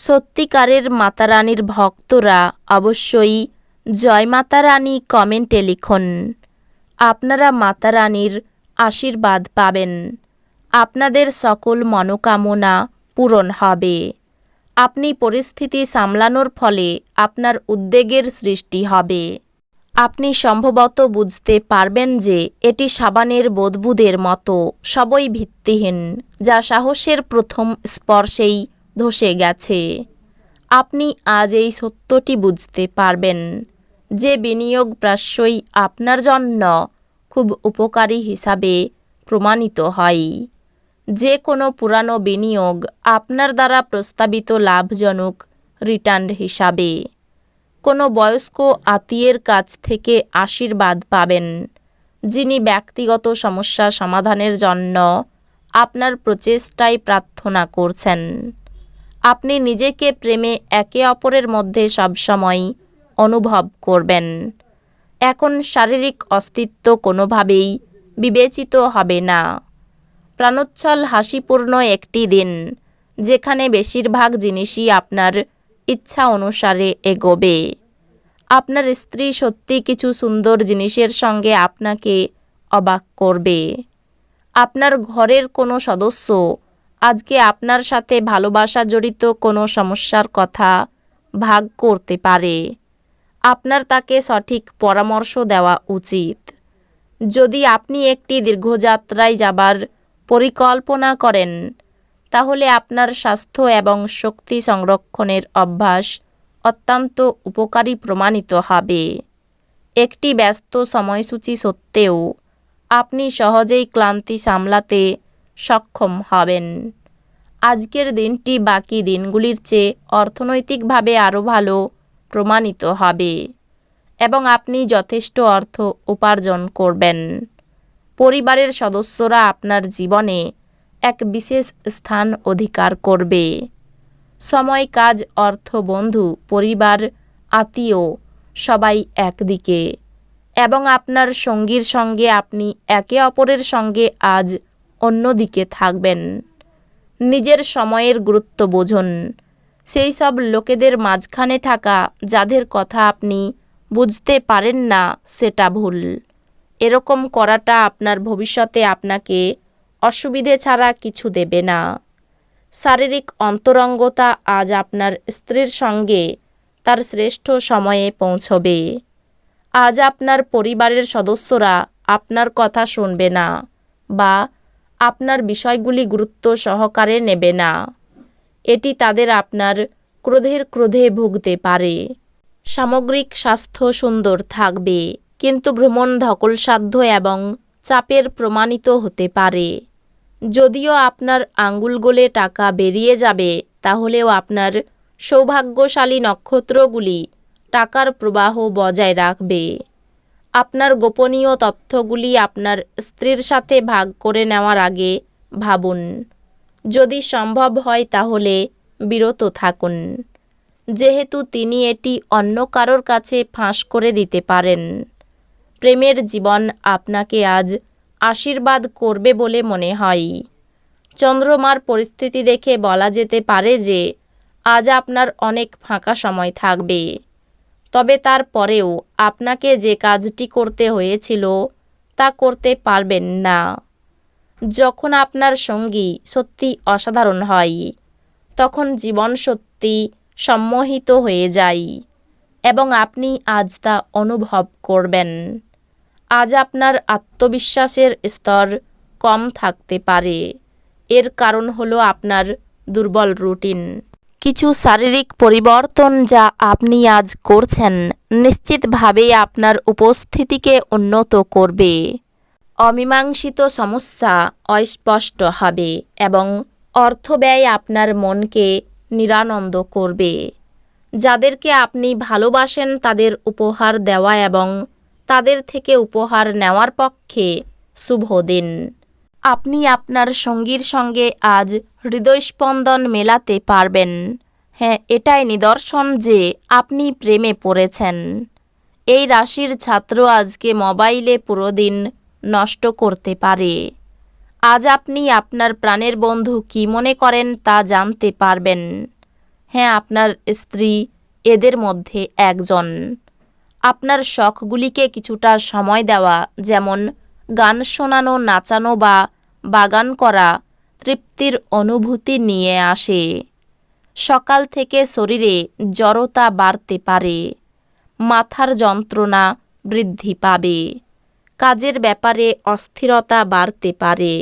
সত্যিকারের মাতারানীর ভক্তরা অবশ্যই জয় মাতারানী কমেন্টে লিখুন। আপনারা মাতারানীর আশীর্বাদ পাবেন। আপনাদের সকল মনোকামনা পূরণ হবে। আপনি পরিস্থিতি সামলানোর ফলে আপনার উদ্বেগের সৃষ্টি হবে। আপনি সম্ভবত বুঝতে পারবেন যে এটি সাবানের বোধবুদের মতো সবই ভিত্তিহীন, যা সাহসের প্রথম স্পর্শেই ধসে গেছে। আপনি আজ এই সত্যটি বুঝতে পারবেন যে বিনিয়োগ প্রাশ্যই আপনার জন্য খুব উপকারী হিসাবে প্রমাণিত হয়। যে কোনো পুরানো বিনিয়োগ আপনার দ্বারা প্রস্তাবিত লাভজনক রিটার্ন হিসাবে। কোনো বয়স্ক আত্মীয়ের কাছ থেকে আশীর্বাদ পাবেন, যিনি ব্যক্তিগত সমস্যা সমাধানের জন্য আপনার প্রচেষ্টায় প্রার্থনা করছেন। আপনি নিজেকে প্রেমে একে অপরের মধ্যে সবসময় অনুভব করবেন। এখন শারীরিক অস্তিত্ব কোনোভাবেই বিবেচিত হবে না। প্রাণোচ্ছল হাসিপূর্ণ একটি দিন, যেখানে বেশিরভাগ জিনিসই আপনার ইচ্ছা অনুসারে এগোবে। আপনার স্ত্রী সত্যি কিছু সুন্দর জিনিসের সঙ্গে আপনাকে অবাক করবে। আপনার ঘরের কোনো সদস্য আজকে আপনার সাথে ভালোবাসা জড়িত কোনো সমস্যার কথা ভাগ করতে পারে। আপনার তাকে সঠিক পরামর্শ দেওয়া উচিত। যদি আপনি একটি দীর্ঘযাত্রায় যাবার পরিকল্পনা করেন, তাহলে আপনার স্বাস্থ্য এবং শক্তি সংরক্ষণের অভ্যাস অত্যন্ত উপকারী প্রমাণিত হবে। একটি ব্যস্ত সময়সূচি সত্ত্বেও আপনি সহজেই ক্লান্তি সামলাতে সক্ষম হবেন। আজকের দিনটি বাকি দিনগুলির চেয়ে অর্থনৈতিকভাবে আরও ভালো প্রমাণিত হবে এবং আপনি যথেষ্ট অর্থ উপার্জন করবেন। পরিবারের সদস্যরা আপনার জীবনে এক বিশেষ স্থান অধিকার করবে। সময়, কাজ, অর্থ, বন্ধু, পরিবার, আত্মীয় সবাই একদিকে এবং আপনার সঙ্গীর সঙ্গে আপনি একে অপরের সঙ্গে আজ অন্যদিকে থাকবেন। নিজের সময়ের গুরুত্ব বোঝুন। সেই সব লোকেদের মাঝখানে থাকা যাদের কথা আপনি বুঝতে পারেন না, সেটা ভুল। এরকম করাটা আপনার ভবিষ্যতে আপনাকে অসুবিধে ছাড়া কিছু দেবে না। শারীরিক অন্তরঙ্গতা আজ আপনার স্ত্রীর সঙ্গে তার শ্রেষ্ঠ সময়ে পৌঁছবে। আজ আপনার পরিবারের সদস্যরা আপনার কথা শুনবে না বা আপনার বিষয়গুলি গুরুত্ব সহকারে নেবে না। এটি তাদের আপনার ক্রোধের ক্রোধে ভুগতে পারে। সামগ্রিক স্বাস্থ্য সুন্দর থাকবে, কিন্তু ভ্রমণ ধকলসাধ্য এবং চাপের প্রমাণিত হতে পারে। যদিও আপনার আঙ্গুল গোলে টাকা বেরিয়ে যাবে, তাহলেও আপনার সৌভাগ্যশালী নক্ষত্রগুলি টাকার প্রবাহ বজায় রাখবে। আপনার গোপনীয় তথ্যগুলি আপনার স্ত্রীর সাথে ভাগ করে নেওয়ার আগে ভাবুন। যদি সম্ভব হয় তাহলে বিরত থাকুন। যেহেতু তিনি এটি অন্য কারোর কাছে ফাঁস করে দিতে পারেন। প্রেমের জীবন আপনাকে আজ আশীর্বাদ করবে বলে মনে হয়। চন্দ্রমার পরিস্থিতি দেখে বলা যেতে পারে যে, আজ আপনার অনেক ফাঁকা সময় থাকবে। তবে তারপরেও আপনাকে যে কাজটি করতে হয়েছিল, তা করতে পারবেন না। যখন আপনার সঙ্গী সত্যি অসাধারণ হয়, তখন জীবন সত্যি সম্মোহিত হয়ে যায় এবং আপনি আজ তা অনুভব করবেন। আজ আপনার আত্মবিশ্বাসের স্তর কম থাকতে পারে। এর কারণ হলো আপনার দুর্বল রুটিন। কিছু শারীরিক পরিবর্তন যা আপনি আজ করছেন নিশ্চিতভাবে আপনার উপস্থিতিকে উন্নত করবে। অমীমাংসিত সমস্যা অস্পষ্ট হবে এবং অর্থব্যয় আপনার মনকে নিরানন্দ করবে। যাদেরকে আপনি ভালোবাসেন তাদের উপহার দেওয়া এবং তাদের থেকে উপহার নেওয়ার পক্ষে শুভ দিন। আপনি আপনার সঙ্গীর সঙ্গে আজ হৃদয়স্পন্দন মেলাতে পারবেন। হ্যাঁ এটাই নিদর্শন যে আপনি প্রেমে পড়েছেন। এই রাশির ছাত্র আজকে মোবাইলে পুরো দিন নষ্ট করতে পারে। আজ আপনি আপনার প্রাণের বন্ধু কী মনে করেন তা জানতে পারবেন। হ্যাঁ আপনার স্ত্রী এদের মধ্যে একজন। আপনার শখগুলিকে কিছুটা সময় দেওয়া, যেমন গান শোনানো, নাচানো বা বাগান করা তৃপ্তির অনুভূতি নিয়ে আসে। সকাল থেকে শরীরে জড়তা বাড়তে পারে, মাথার যন্ত্রণা বৃদ্ধি পাবে, কাজের ব্যাপারে অস্থিরতা বাড়তে পারে,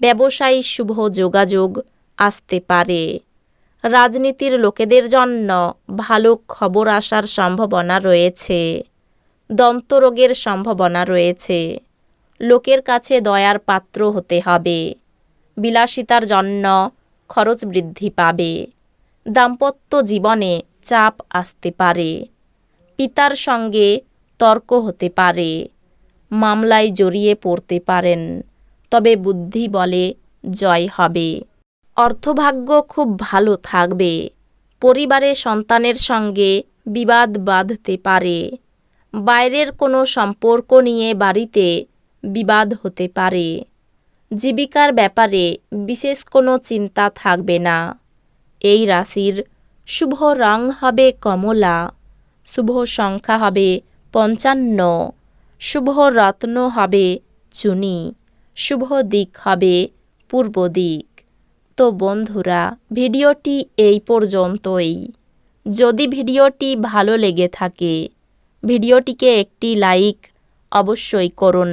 ব্যবসায়ী শুভ যোগাযোগ আসতে পারে। রাজনীতির লোকেদের জন্য ভালো খবর আসার সম্ভাবনা রয়েছে, দন্তরোগের সম্ভাবনা রয়েছে। লোকের কাছে দয়ার পাত্র হতে হবে। বিলাসিতার জন্য খরচ বৃদ্ধি পাবে। দাম্পত্য জীবনে চাপ আসতে পারে। পিতার সঙ্গে তর্ক হতে পারে। মামলায় জড়িয়ে পড়তে পারেন। তবে বুদ্ধি বলে জয় হবে। অর্থভাগ্য খুব ভালো থাকবে। পরিবারে সন্তানের সঙ্গে বিবাদ বাঁধতে পারে। বাইরের কোনো সম্পর্ক নিয়ে বাড়িতে বিবাদ হতে পারে। জীবিকার ব্যাপারে বিশেষ কোনো চিন্তা থাকবে না। এই রাশির শুভ রং হবে কমলা, শুভ সংখ্যা হবে পঞ্চান্ন, শুভ রত্ন হবে চুনি, শুভ দিক হবে পূর্ব দিক। তো বন্ধুরা, ভিডিওটি এই পর্যন্তই। যদি ভিডিওটি ভালো লেগে থাকে, ভিডিওটিকে একটি লাইক অবশ্যই করুন।